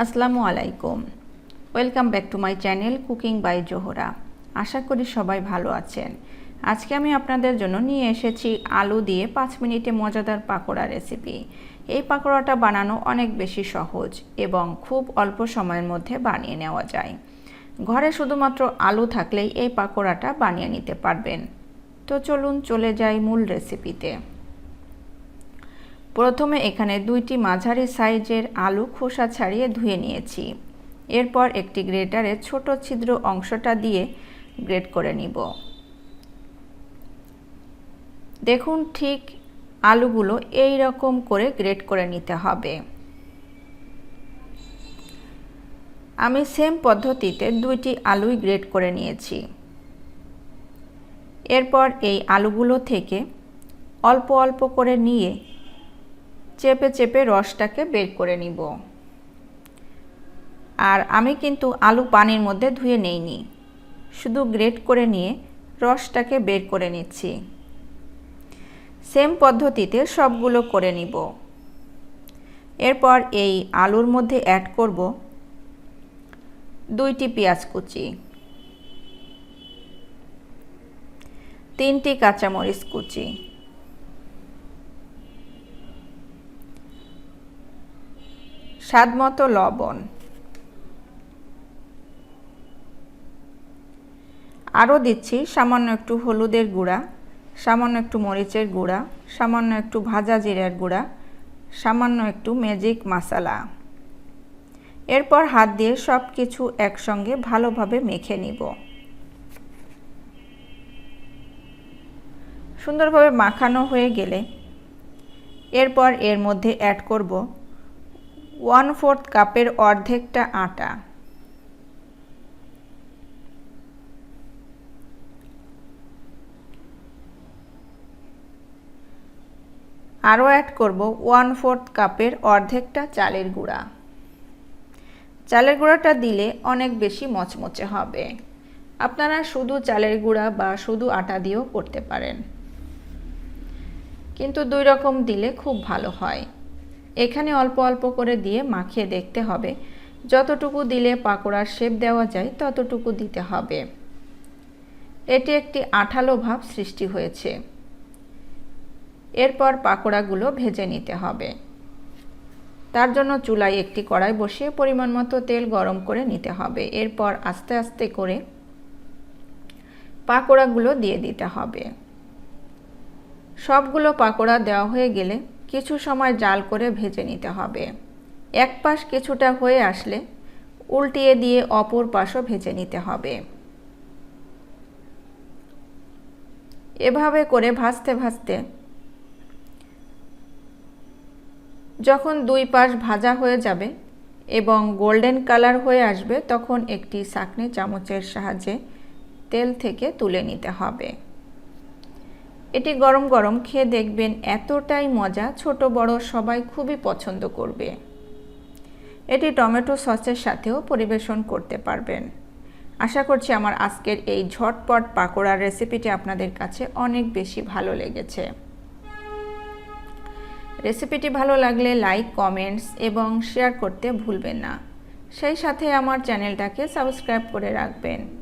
আসসালামু আলাইকুম। Welcome back to my channel cooking by Zohra আশা করি সবাই ভালো আছেন। আজকে আমি আপনাদের জন্য নিয়ে এসেছি আলু দিয়ে পাঁচ মিনিটে মজাদার পাকোড়া রেসিপি এই পাকোড়াটা বানানো অনেক বেশি সহজ এবং খুব অল্প সময়ের মধ্যে বানিয়ে নেওয়া যায়। ঘরে শুধুমাত্র আলু থাকলেই এই পাকোড়াটা বানিয়ে নিতে পারবেন। তো চলুন চলে যাই মূল রেসিপিতে প্রথমে এখানে দুইটি মাঝারি সাইজের আলু খোসা ছাড়িয়ে ধুয়ে নিয়েছি। এরপর একটি গ্রেটারে ছোট ছিদ্র অংশটা দিয়ে গ্রেট করে নিব। দেখুন ঠিক আলুগুলো এই রকম করে গ্রেট করে নিতে হবে। আমি সেম পদ্ধতিতে দুইটি আলুই গ্রেট করে নিয়েছি। এরপর এই আলুগুলো থেকে অল্প অল্প করে নিয়ে চেপে চেপে রসটাকে বের করে নিব। আর আমি কিন্তু আলু পানির মধ্যে ধুয়ে নেইনি। শুধু গ্রেট করে নিয়ে রসটাকে বের করে নিচ্ছি। সেম পদ্ধতিতে সবগুলো করে নিব। এরপর এই আলুর মধ্যে অ্যাড করব দুইটি পেঁয়াজ কুচি, তিনটি কাঁচামরিচ কুচি স্বাদমতো লবণ। আরও দিচ্ছি সামান্য একটু হলুদের গুঁড়া, সামান্য একটু মরিচের গুঁড়া, সামান্য একটু ভাজা জিরার গুঁড়া, সামান্য একটু ম্যাজিক মশলা এরপর হাত দিয়ে সব কিছু একসঙ্গে ভালোভাবে মেখে নিব। সুন্দরভাবে মাখানো হয়ে গেলে এরপর এর মধ্যে অ্যাড করব ওয়ান ফোর্থ কাপের অর্ধেকটা আটা। আরও অ্যাড করব ওয়ান ফোর্থ কাপের অর্ধেকটা চালের গুঁড়া। চালের গুঁড়াটা দিলে অনেক বেশি মচমচে হবে। আপনারা শুধু চালের গুঁড়া বা শুধু আটা দিয়েও করতে পারেন। কিন্তু দুই রকম দিলে খুব ভালো হয়। এখানে অল্প অল্প করে দিয়ে মাখিয়ে দেখতে হবে। যতটুকু দিলে পাকোড়ার শেপ দেওয়া যায়, ততটুকু দিতে হবে। এটি একটি আঠালো ভাব সৃষ্টি হয়েছে। এরপর পাকোড়াগুলো ভেজে নিতে হবে। তার জন্য চুলায় একটি কড়াই বসিয়ে পরিমাণ মতো তেল গরম করে নিতে হবে। এরপর আস্তে আস্তে করে পাকোড়াগুলো দিয়ে দিতে হবে। সবগুলো পাকোড়া দেওয়া হয়ে গেলে কিছু সময় জাল করে ভেজে নিতে হবে। এক পাশ কিছুটা হয়ে আসলে উল্টিয়ে দিয়ে অপর পাশও ভেজে নিতে হবে। এভাবে করে ভাজতে ভাজতে যখন দুই পাশ ভাজা হয়ে যাবে এবং গোল্ডেন কালার হয়ে আসবে, তখন একটি সাকনি চামচের সাহায্যে তেল থেকে তুলে নিতে হবে। এটি গরম গরম খেয়ে দেখবেন এতটাই মজা, ছোট বড় সবাই খুবই পছন্দ করবে। এটি টমেটো সসের সাথেও পরিবেশন করতে পারবেন। আশা করছি আমার আজকের এই ঝটপট পাকোড়ার রেসিপিটি আপনাদের কাছে অনেক বেশি ভালো লেগেছে। রেসিপিটি ভালো লাগলে লাইক, কমেন্টস এবং শেয়ার করতে ভুলবেন না। সেই সাথে আমার চ্যানেলটাকে সাবস্ক্রাইব করে রাখবেন।